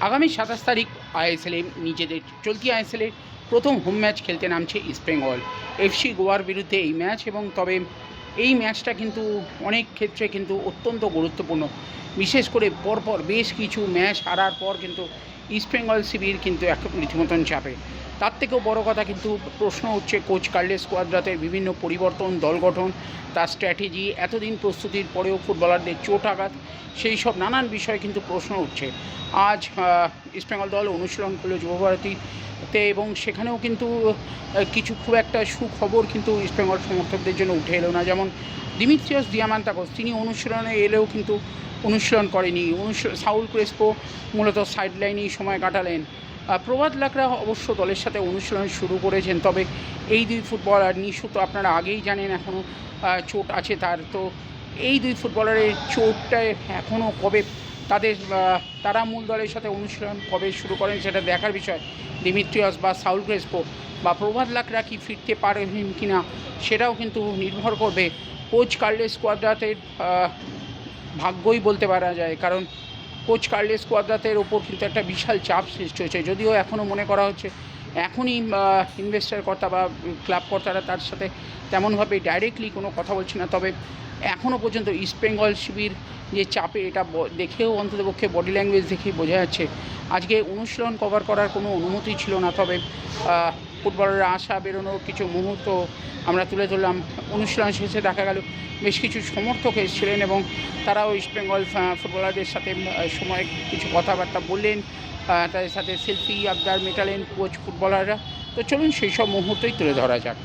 আগামী সাতাশ তারিখ আইএসএলে নিজেদের চলতি আইএসএলে প্রথম হোম ম্যাচ খেলতে নামছে ইস্টবেঙ্গল এফসি গোয়ার বিরুদ্ধে এই ম্যাচ এবং তবে এই ম্যাচটা কিন্তু অনেক ক্ষেত্রে কিন্তু অত্যন্ত গুরুত্বপূর্ণ। বিশেষ করে পরপর বেশ কিছু ম্যাচ হারার পর কিন্তু ইস্টবেঙ্গল শিবির কিন্তু এক রীতিমতন চাপে। তার থেকেও বড় কথা কিন্তু প্রশ্ন হচ্ছে কোচ কার্লেস কোয়াদ্রাতের বিভিন্ন পরিবর্তন, দল গঠন, তার স্ট্র্যাটেজি, এতদিন প্রস্তুতির পরেও ফুটবলারদের চোট আঘাত, সেই সব নানান বিষয় কিন্তু প্রশ্ন উঠছে। আজ ইস্টবেঙ্গল দল অনুশীলন করল যুবভারতীতে এবং সেখানেও কিন্তু কিছু খুব একটা সুখবর কিন্তু ইস্টবেঙ্গল সমর্থকদের জন্য উঠে এলো না। যেমন দিমিত্রিয়াস দিয়ামান্তাকস, তিনি অনুশীলনে এলেও কিন্তু অনুশীলন করেনি। অনুশীলন সাউল ক্রেসপো মূলত সাইড লাইনেই সময় কাটালেন। প্রভাত লাকড়া অবশ্য দলের সাথে অনুশীলন শুরু করেছেন, তবে এই দুই ফুটবলার নিশু তো আপনারা আগেই জানেন এখনও চোট আছে তার। তো এই দুই ফুটবলারের চোটটা এখনও কবে তাদের তারা মূল দলের সাথে অনুশীলন কবে শুরু করেন সেটা দেখার বিষয়। দিমিত্রিয়াস বা সাউল ক্রেসপো বা প্রভাত লাকড়া কি ফিরতে পারবেন কি না সেটাও কিন্তু নির্ভর করবে। কোচ কার্লেস কোয়াদ্রাতের ভাগ্যই বলতে পারা যায়, কারণ কোচ কার্লেস কোয়াদ্রাতের ওপর কিন্তু একটা বিশাল চাপ সৃষ্টি হয়েছে, যদিও এখনও মনে করা হচ্ছে এখনই ইনভেস্টার কর্তা বা ক্লাব কর্তারা তার সাথে তেমনভাবে ডাইরেক্টলি কোনো কথা বলছে না, তবে এখনও পর্যন্ত ইস্ট বেঙ্গল শিবির যে চাপে এটা দেখেও অন্ততপক্ষে বডি ল্যাঙ্গুয়েজ দেখেই বোঝা যাচ্ছে। আজকে অনুশীলন কভার করার কোনো অনুমতি ছিল না, তবে ফুটবলাররা আশা বেরোনোর কিছু মুহূর্ত আমরা তুলে ধরলাম। অনুশীলন শেষে দেখা গেল বেশ কিছু সমর্থক এসেছিলেন এবং তারাও ইস্টবেঙ্গল বেঙ্গল ফুটবলারদের সাথে সময় কিছু কথাবার্তা বললেন তাদের সাথে সেলফি আবদার মেটালেন কোচ ফুটবলাররা তো চলুন সেই সব মুহূর্তই তুলে ধরা যাক।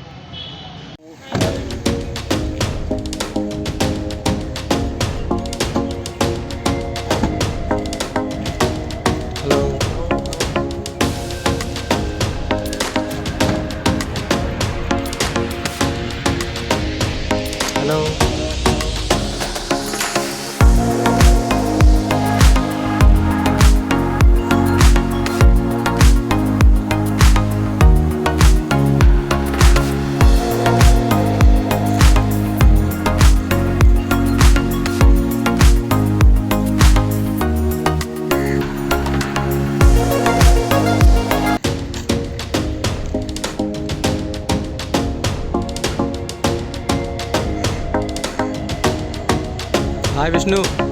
हाय विष्णु